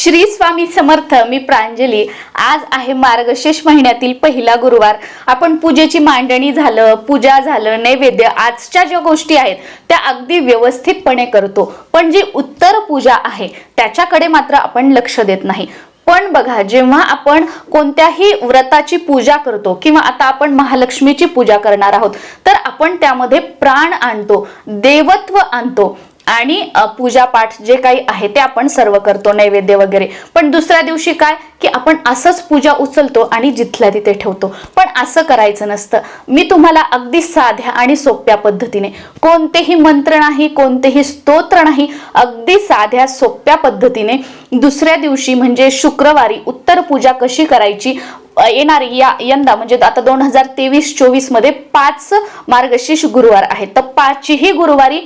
श्री स्वामी समर्थ मी प्रांजली. आज आहे मार्गशीर्ष महिन्यातील पहिला गुरुवार. आपण पूजेची मांडणी झालं पूजा झालं नैवेद्य आजच्या ज्या गोष्टी आहेत त्या अगदी व्यवस्थितपणे करतो. पण जी उत्तर पूजा आहे त्याच्याकडे मात्र आपण लक्ष देत नाही. पण बघा जेव्हा आपण कोणत्याही व्रताची पूजा करतो किंवा आता आपण महालक्ष्मीची पूजा करणार आहोत तर आपण त्यामध्ये प्राण आणतो देवत्व आणतो. आणि पूजापाठ जे काही आहे ते आपण सर्व करतो नैवेद्य वगैरे. पण दुसऱ्या दिवशी काय? की आपण असंच पूजा उचलतो आणि जिथल्या तिथे ठेवतो. पण असं करायचं नसतं. मी तुम्हाला अगदी साध्या आणि सोप्या पद्धतीने कोणतेही मंत्र नाही कोणतेही स्तोत्र नाही अगदी साध्या सोप्या पद्धतीने दुसऱ्या दिवशी म्हणजे शुक्रवारी उत्तर पूजा कशी करायची? येणारी या यंदा म्हणजे आता दोन हजार तेवीस चोवीसमध्ये पाच मार्गशीर्ष गुरुवार आहेत. तर पाचही गुरुवारी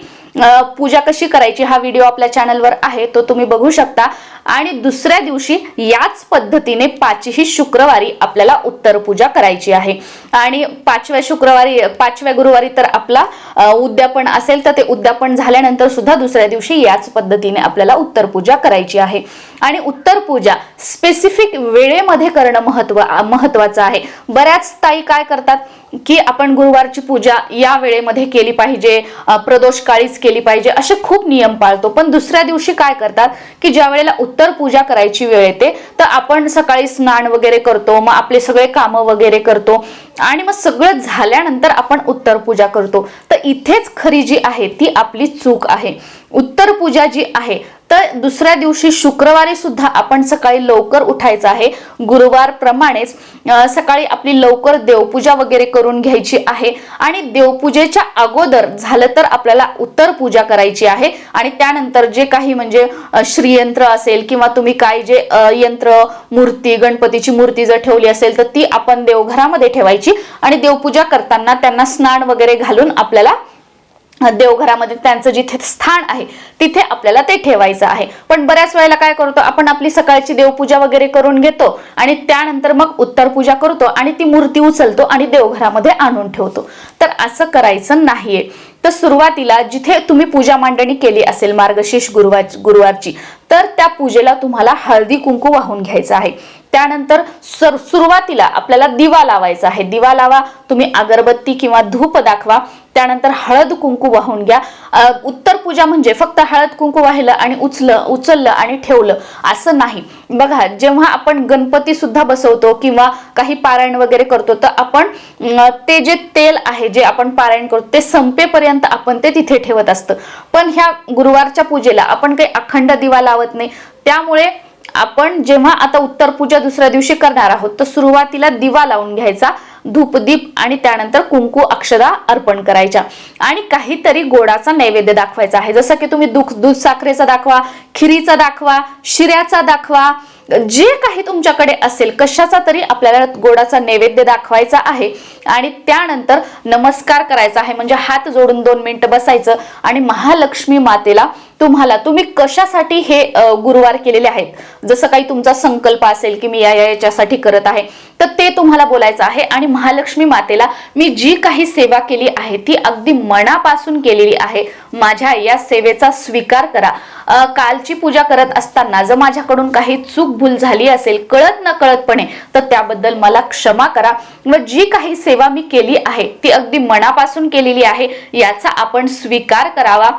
पूजा कशी करायची हा व्हिडिओ आपल्या चॅनलवर आहे तो तुम्ही बघू शकता. आणि दुसऱ्या दिवशी याच पद्धतीने पाचही शुक्रवारी आपल्याला उत्तर पूजा करायची आहे. आणि पाचव्या शुक्रवारी पाचव्या गुरुवारी तर आपला उद्यापन असेल तर ते उद्यापन झाल्यानंतर सुद्धा दुसऱ्या दिवशी याच पद्धतीने आपल्याला उत्तर पूजा करायची आहे. आणि उत्तर पूजा स्पेसिफिक वेळेमध्ये करणं महत्त्व महत्वाचं आहे. बऱ्याच ताई काय करतात की आपण गुरुवारची पूजा या वेळेमध्ये केली पाहिजे प्रदोष काळीच केली पाहिजे असे खूप नियम पाळतो. पण दुसऱ्या दिवशी काय करतात की ज्या वेळेला उत्तर पूजा करायची वेळ येते. तर आपण सकाळी स्नान वगैरे करतो मग आपले सगळे कामं वगैरे करतो आणि मग सगळं झाल्यानंतर आपण उत्तर पूजा करतो. तर इथेच खरी जी आहे ती आपली चूक आहे. उत्तर पूजा जी आहे तर दुसऱ्या दिवशी शुक्रवारी सुद्धा आपण सकाळी लवकर उठायचं आहे. गुरुवार प्रमाणेच सकाळी आपली लवकर देवपूजा वगैरे करून घ्यायची आहे. आणि देवपूजेच्या अगोदर झालं तर आपल्याला उत्तर पूजा करायची आहे. आणि त्यानंतर जे काही म्हणजे श्रीयंत्र असेल किंवा तुम्ही काय जे यंत्र मूर्ती गणपतीची मूर्ती जर ठेवली असेल तर ती आपण देवघरामध्ये ठेवायची. आणि देवपूजा करताना त्यांना स्नान वगैरे घालून आपल्याला देवघरामध्ये त्यांचं जिथे स्थान आहे तिथे आपल्याला ते ठेवायचं आहे. पण बऱ्याच वेळेला काय करतो आपण आपली सकाळची देवपूजा वगैरे करून घेतो आणि त्यानंतर मग उत्तर पूजा करतो आणि ती मूर्ती उचलतो आणि देवघरामध्ये आणून ठेवतो. तर असं करायचं नाहीये. तर सुरुवातीला जिथे तुम्ही पूजा मांडणी केली असेल मार्गशीर्ष गुरुवार गुरुवारची तर त्या पूजेला तुम्हाला हळदी कुंकू वाहून घ्यायचं आहे. त्यानंतर सर सुरुवातीला आपल्याला दिवा लावायचा आहे. दिवा लावा तुम्ही अगरबत्ती किंवा धूप दाखवा. त्यानंतर हळद कुंकू वाहून घ्या. उत्तर पूजा म्हणजे फक्त हळद कुंकू वाहिलं आणि उचलं उचललं आणि ठेवलं. असं नाही. बघा जेव्हा आपण गणपती सुद्धा बसवतो किंवा काही पारायण वगैरे करतो तर आपण ते जे तेल आहे जे आपण पारायण करतो ते संपेपर्यंत आपण ते तिथे ठेवत असतं. पण ह्या गुरुवारच्या पूजेला आपण काही अखंड दिवा लावत नाही. त्यामुळे आपण जेव्हा आता उत्तर पूजा दुसऱ्या दिवशी करणार आहोत तर सुरुवातीला दिवा लावून घ्यायचा धूपदीप आणि त्यानंतर कुंकू अक्षदा अर्पण करायच्या. आणि काहीतरी गोडाचा नैवेद्य दाखवायचा आहे. जसं की तुम्ही दूध दूध साखरेचा दाखवा खिरीचा दाखवा शिऱ्याचा दाखवा जे काही तुमच्याकडे असेल कशाचा तरी आपल्याला गोडाचा नैवेद्य दाखवायचा आहे. आणि त्यानंतर नमस्कार करायचा आहे. म्हणजे हात जोडून दोन मिनिटं बसायचं आणि महालक्ष्मी मातेला तुम्हाला तुम्ही कशासाठी हे गुरुवार केलेले आहेत? जसं काही तुमचा संकल्प असेल की मी या या याच्यासाठी करत आहे तर ते तुम्हाला बोलायचं आहे. आणि महालक्ष्मी मातेला मी जी काही सेवा केली आहे ती अगदी मनापासून केलेली आहे. माझ्या या सेवेचा स्वीकार करा. कालची पूजा करत असताना जर माझ्याकडून काही चूक भूल झाली असेल कळत न कळतपणे तर त्याबद्दल मला क्षमा करा. व जी काही सेवा मी केली आहे ती अगदी मनापासून केलेली आहे याचा आपण स्वीकार करावा.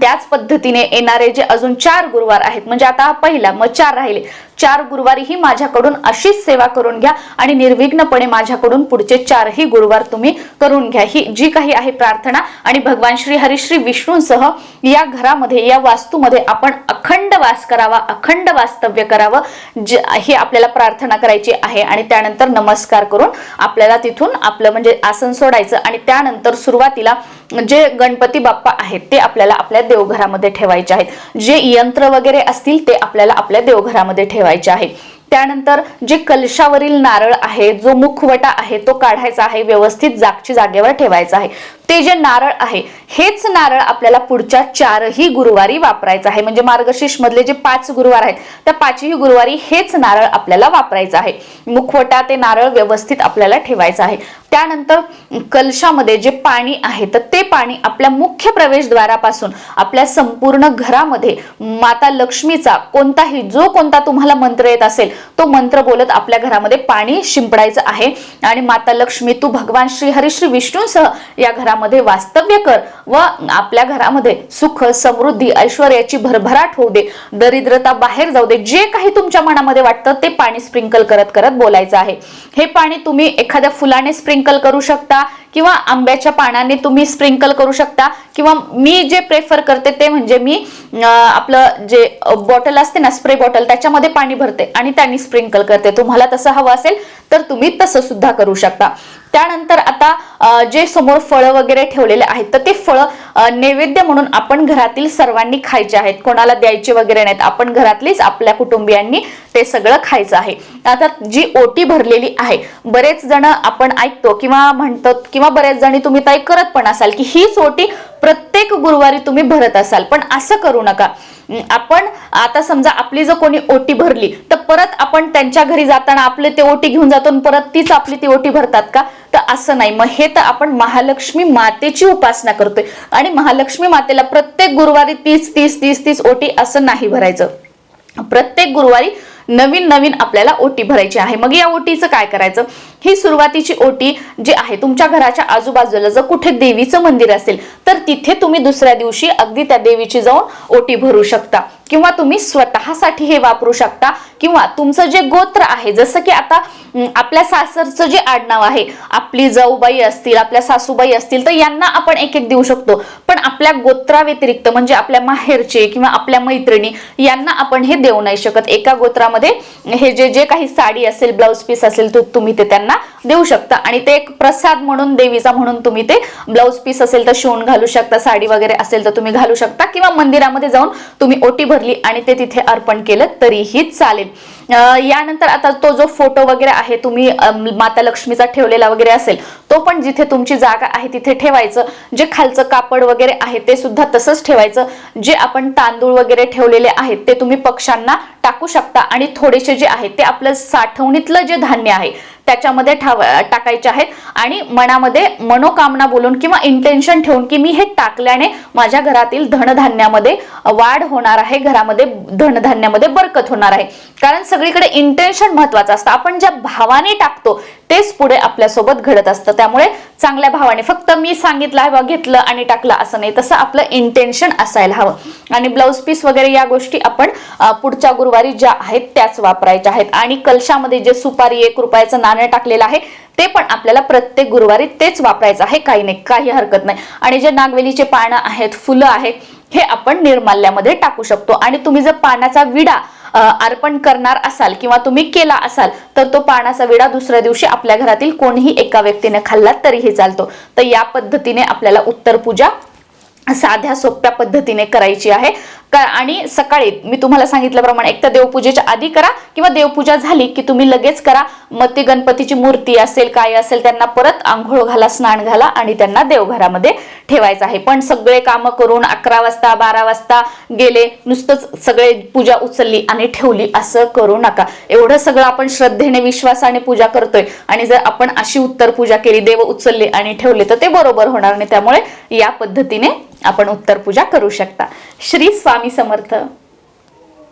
त्याच पद्धतीने येणारे जे अजून चार गुरुवार आहेत म्हणजे आता हा पहिला मग चार राहिले. चार गुरुवारीही माझ्याकडून अशीच सेवा करून घ्या आणि निर्विघ्नपणे माझ्याकडून पुढचे चारही गुरुवार तुम्ही करून घ्या. ही जी काही आहे प्रार्थना आणि भगवान श्री हरिश्री विष्णूंसह या घरामध्ये या वास्तूमध्ये आपण अखंड वास करावा अखंड वास्तव्य करावं जे ही आपल्याला प्रार्थना करायची आहे आणि त्यानंतर नमस्कार करून आपल्याला तिथून आपलं म्हणजे आसन सोडायचं आणि त्यानंतर सुरुवातीला जे गणपती बाप्पा आहेत ते आपल्याला आपल्या देवघरामध्ये ठेवायचे आहेत. जे यंत्र वगैरे असतील ते आपल्याला आपल्या देवघरामध्ये ठेवायचे आहे. त्यानंतर जे कलशावरील नारळ आहे जो मुखवटा आहे तो काढायचा आहे व्यवस्थित जागची जागेवर ठेवायचा आहे. ते जे नारळ आहे हेच नारळ आपल्याला पुढच्या चारही गुरुवारी वापरायचं आहे. म्हणजे मार्गशीर्ष मधले जे पाच गुरुवार आहेत त्या पाचही गुरुवारी हेच नारळ आपल्याला वापरायचं आहे. मुखवटा ते नारळ व्यवस्थित आपल्याला ठेवायचं आहे. त्यानंतर कलशामध्ये जे पाणी आहे तर ते पाणी आपल्या मुख्य प्रवेशद्वारापासून आपल्या संपूर्ण घरामध्ये माता लक्ष्मीचा कोणताही जो कोणता तुम्हाला मंत्र येत असेल तो मंत्र बोलत आपल्या घरामध्ये पाणी शिंपडायचं आहे. आणि माता लक्ष्मी तू भगवान श्री हरी श्री विष्णूसह या घरामध्ये वास्तव्य कर व आपल्या घरामध्ये सुख समृद्धी ऐश्वर्याची भरभराट होऊ दे. दरिद्रता बाहेर जाऊ दे. जे काही तुमच्या मनामध्ये वाटतं ते पाणी स्प्रिंकल करत करत बोलायचं आहे. हे पाणी तुम्ही एखाद्या फुलाने स्प्रिंकल करू शकता किंवा आंब्याच्या पानाने तुम्ही स्प्रिंकल करू शकता किंवा मी जे प्रेफर करते ते म्हणजे मी आपलं जे बॉटल असते ना स्प्रे बॉटल त्याच्यामध्ये पाणी भरते आणि त्यांनी स्प्रिंकल करते. तुम्हाला तसं हवं असेल तर तुम्ही तसं सुद्धा करू शकता. त्यानंतर आता जे समोर फळं वगैरे ठेवलेले आहेत तर ते फळं नैवेद्य म्हणून आपण घरातील सर्वांनी खायचे आहेत. कोणाला द्यायचे वगैरे नाहीत. आपण घरातलीच आपल्या कुटुंबियांनी ते सगळं खायचं आहे. आता जी ओटी भरलेली आहे बरेच जण आपण ऐकतो किंवा म्हणतो किंवा बरेच जणी तुम्ही ताई करत पण असाल की हीच ओटी प्रत्येक गुरुवारी तुम्ही भरत असाल. पण असं करू नका. आपण आता समजा आपली जर कोणी ओटी भरली तर परत आपण त्यांच्या घरी जाताना आपले ते ओटी घेऊन जातो आणि परत तीच आपली ती ओटी भरतात का? तर असं नाही. मग हे तर आपण महालक्ष्मी मातेची उपासना करतोय. आणि महालक्ष्मी मातेला प्रत्येक गुरुवारी तीस तीस तीस तीस ओटी असं नाही भरायचं. प्रत्येक गुरुवारी नवीन नवीन आपल्याला ओटी भरायची आहे. मग या ओटीचं काय करायचं? ही सुरुवातीची ओटी जी आहे तुमच्या घराच्या आजूबाजूला जर कुठे देवीचं मंदिर असेल तर तिथे तुम्ही दुसऱ्या दिवशी अगदी त्या देवीची जाऊन ओटी भरू शकता. किंवा तुम्ही स्वतःसाठी हे वापरू शकता. किंवा तुमचं जे गोत्र आहे जसं की आता आपल्या सासरचं जे आडनाव आहे आपली जाऊबाई असतील आपल्या सासूबाई असतील तर यांना आपण एक एक देऊ शकतो. पण आपल्या गोत्राव्यतिरिक्त म्हणजे आपल्या माहेरचे किंवा आपल्या मैत्रिणी यांना आपण हे देऊ नाही शकत. एका गोत्रामध्ये हे जे जे काही साडी असेल ब्लाऊज पीस असेल तो तुम्ही ते त्यांना देऊ शकता. आणि ते एक प्रसाद म्हणून देवीचा म्हणून तुम्ही ते ब्लाऊज पीस असेल तर शिवून घालू शकता साडी वगैरे असेल तर तुम्ही घालू शकता किंवा मंदिरामध्ये जाऊन तुम्ही ओटी भरली आणि ते तिथे अर्पण केलं तरीही चालेल. यानंतर आता तो जो फोटो वगैरे आहे तुम्ही माता लक्ष्मीचा ठेवलेला वगैरे असेल तो पण जिथे तुमची जागा आहे तिथे ठेवायचं. जे खालचं कापड वगैरे आहे ते सुद्धा तसंच ठेवायचं. जे आपण तांदूळ वगैरे ठेवलेले आहेत ते तुम्ही पक्ष्यांना टाकू शकता. आणि थोडेसे जे आहे ते आपलं साठवणीतलं जे धान्य आहे त्याच्यामध्ये टाकायचे आहेत. आणि मनामध्ये मनोकामना बोलून किंवा इंटेन्शन ठेवून की मी हे टाकल्याने माझ्या घरातील धनधान्यामध्ये वाढ होणार आहे घरामध्ये धनधान्यामध्ये बरकत होणार आहे. कारण सगळीकडे इंटेन्शन महत्वाचं असतं. आपण ज्या भावाने टाकतो तेच पुढे आपल्यासोबत घडत असतं. त्यामुळे चांगल्या भावाने फक्त मी सांगितलं आहे बा घेतलं आणि टाकलं असं नाही. तसं आपलं इंटेन्शन असायला हवं. आणि ब्लाऊज पीस वगैरे या गोष्टी आपण पुढच्या गुरुवारी ज्या आहेत त्याच वापरायच्या आहेत. आणि कलशामध्ये जे सुपारी एक रुपयाचं नाणं टाकलेलं आहे ते पण आपल्याला प्रत्येक गुरुवारी तेच वापरायचं आहे. काही नाही काही हरकत नाही. आणि जे नागवेलीचे पानं आहेत फुलं आहेत हे आपण निर्माल्यामध्ये टाकू शकतो. आणि तुम्ही जर पानाचा विडा अर्पण करणार असाल किंवा तुम्ही केला असाल तर तो पानाचा विडा दुसऱ्या दिवशी आपल्या घरातील कोणीही एका व्यक्तीने खाल्ला तरीही चालतो. तर या पद्धतीने आपल्याला उत्तर पूजा साध्या सोप्या पद्धतीने करायची आहे. आणि सकाळी मी तुम्हाला सांगितल्याप्रमाणे एक तर देवपूजेच्या आधी करा किंवा देवपूजा झाली की तुम्ही लगेच करा. मग ती गणपतीची मूर्ती असेल काय असेल त्यांना परत आंघोळ घाला स्नान घाला आणि त्यांना देवघरामध्ये ठेवायचं आहे. पण सगळे कामं करून अकरा वाजता बारा वाजता गेले नुसतंच सगळे पूजा उचलली आणि ठेवली असं करू नका. एवढं सगळं आपण श्रद्धेने विश्वासाने पूजा करतोय आणि जर आपण अशी उत्तर पूजा केली देव उचलले आणि ठेवले तर ते बरोबर होणार नाही. त्यामुळे या पद्धतीने आपण उत्तर पूजा करू शकता. श्री स्वामी स्वामी समर्थ.